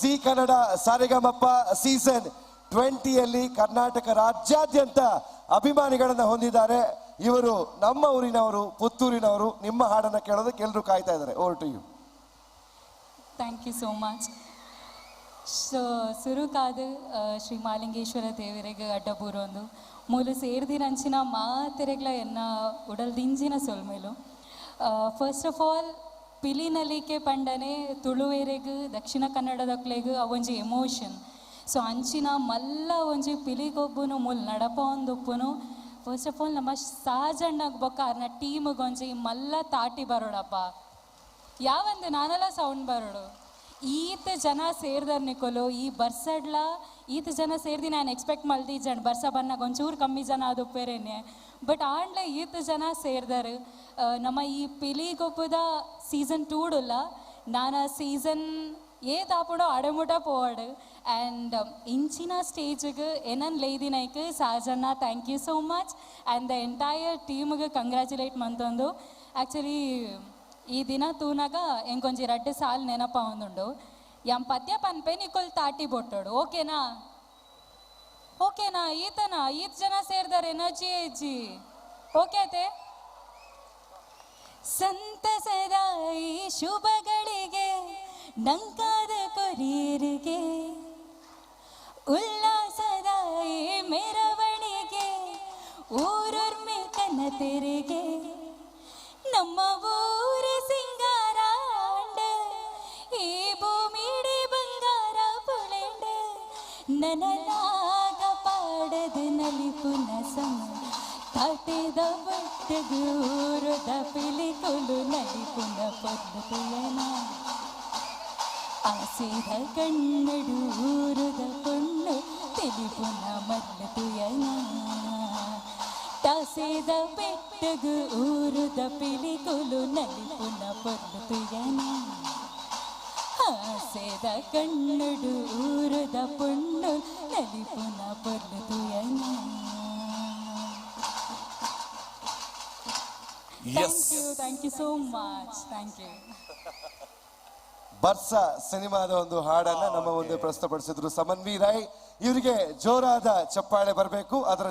G Kannada Sa Re Ga Ma Pa season ಟ್ವೆಂಟಿಯಲ್ಲಿ ಕರ್ನಾಟಕ ರಾಜ್ಯಾದ್ಯಂತ ಅಭಿಮಾನಿಗಳನ್ನು ಹೊಂದಿದ್ದಾರೆ. ಇವರು ನಮ್ಮ ಊರಿನವರು, ಪುತ್ತೂರಿನವರು, ನಿಮ್ಮ ಹಾಡನ್ನು ಕೇಳೋದಕ್ಕೆ ಎಲ್ಲರೂ ಕಾಯ್ತಾ ಇದ್ದಾರೆ. Over to you thank you so much so ಸುರುಕಾದ Shri Malingeshwara ದೇವರಿಗೆ ಅಡ್ಡಬೂರೊಂದು. ಮೂಲ ಸೇರ್ದಿನಂಚಿನ ಮಾತೆರೆಗ್ಲ ಎನ್ನ ಉಡಲ್ದಿಂಜಿನ ಸೊಲ್ಮೇಲು. ಫಸ್ಟ್ ಆಫ್ ಆಲ್ ಪಿಲಿನಲಿಕೆ ಪಂಡನೆ ತುಳುವೆರೆಗ್, ದಕ್ಷಿಣ ಕನ್ನಡದಕ್ಲೆಗ್ ಅವೊಂಜಿ ಎಮೋಷನ್. ಸೊ, ಅಂಚಿನ ಮಲ್ಲ ಒಂಜಿ ಪಿಲಿಗೊಬ್ಬನು, ಮುಲ್ ನಡಪ ಒಂದೊಪ್ಪುನು. ಫಸ್ಟ್ ಆಫ್ ಆಲ್ ನಮ್ಮ ಸಹಜಣ್ಣಗ್ ಬೊಕ್ಕ ಅರ್ನ ಟೀಮ್ಗೊಂಜಿ ಮಲ್ಲ ತಾಟಿ ಬರೋಡಪ್ಪ ಯಾವಂದು ನಾನೆಲ್ಲ ಸೌಂಡ್ ಬರೋಡು ಈತ ಜನ ಸೇರ್ದರ್ ನಿಕೊಲು, ಈ ಬರ್ಸಡ್ಲ, ಈತ ಜನ ಸೇರ್ದಿ ನಾನು ಎಕ್ಸ್ಪೆಕ್ಟ್ ಮಲ್ದಿ ಜನ ಬರ್ಸ ಬನ್ನಾಗ ಒಂಚೂರು ಕಮ್ಮಿ ಜನ ಅದು ಪೇರೇನೆ ಬಟ್ ಆಂಡ್ಲೆ ಈತ ಜನ ಸೇರ್ದಾರು ನಮ್ಮ ಈ ಪಿಲಿಗೊಬ್ಬದ ಸೀಸನ್ ಟೂಡುಲ್ಲ ನಾನು ಸೀಸನ್ ಏ ತಾಪುಡೋ ಅಡಮುಟ ಪೋವಾಡು. ಆ್ಯಂಡ್ ಇಂಚಿನ ಸ್ಟೇಜಿಗೆ ಏನನ್ ಲೇದಿನೈಕ್ ಸಾಜಣ್ಣ thank you so much and the entire ಟೀಮ್ಗೆ ಕಂಗ್ರ್ಯಾಚುಲೇಟ್ ಮಂತಂದು. ಆ್ಯಕ್ಚುಲಿ ಈ ದಿನ ತೂನಾಗ ಎಂಕೊಂಜಿ ರಡ್ಡು ಸಾಲ್ ನೆನಪ ಒಂದುಂಡು ಎಂ ಪದ್ಯ ಪನ್ಪೆ ನಿಕೊಲ್ ತಾಟಿ ಬೊಟ್ಟೋಡು. ಓಕೆನಾ? ಓಕೆನಾ? ಈತನ? ಈತ್ ಜನ ಸೇರ್ದಾರೆ ಎನರ್ಜಿ ಏಜಿ ಓಕೆ ಸಂತಸದ ಈ ಶುಭಗಳಿಗೆ, ನಂಕಾದ ಕೊರೀರಿಗೆ, ಉಲ್ಲಾಸದ ನನಲಾಗ ಪಾಡದ ನಲಿಪುನ ಸಮ ಕಾಟೆದ ಬಟ್ಟಗೂರದ ಪಿಲಿಕೊಲು ನಲಿಪುನ ಪದ್ಧತಿಯನ ಆಸೆದ ಕಣ್ಣಡು ಊರದ ಪೊಣ್ಣು ತಿಳಿಪುನ ಮಲ್ಲತುಯನ ಟಾಸೆದ ಬೆಟ್ಟಗು ಊರುದ ಪಿಲಿಕೊಲು ನಲಿಪುನ ಪೊಲ್ಲತುಯನ ಆಸೆದ ಕಣ್ಣಡು ಊರದ ಪೊಣ್ಣು ಪೊಲ್ಲತುಯನ thank you thank you so much thank you ಬರ್ಸ ಸಿನಿಮಾದ ಒಂದು ಹಾಡನ್ನ ನಮ್ಮ ಮುಂದೆ ಪ್ರಸ್ತುತಪಡಿಸಿದ್ರು ಸಮನ್ವಿ ರಾಯ್ ಇವರಿಗೆ ಜೋರಾದ ಚಪ್ಪಾಳೆ ಬರಬೇಕು. ಅದರ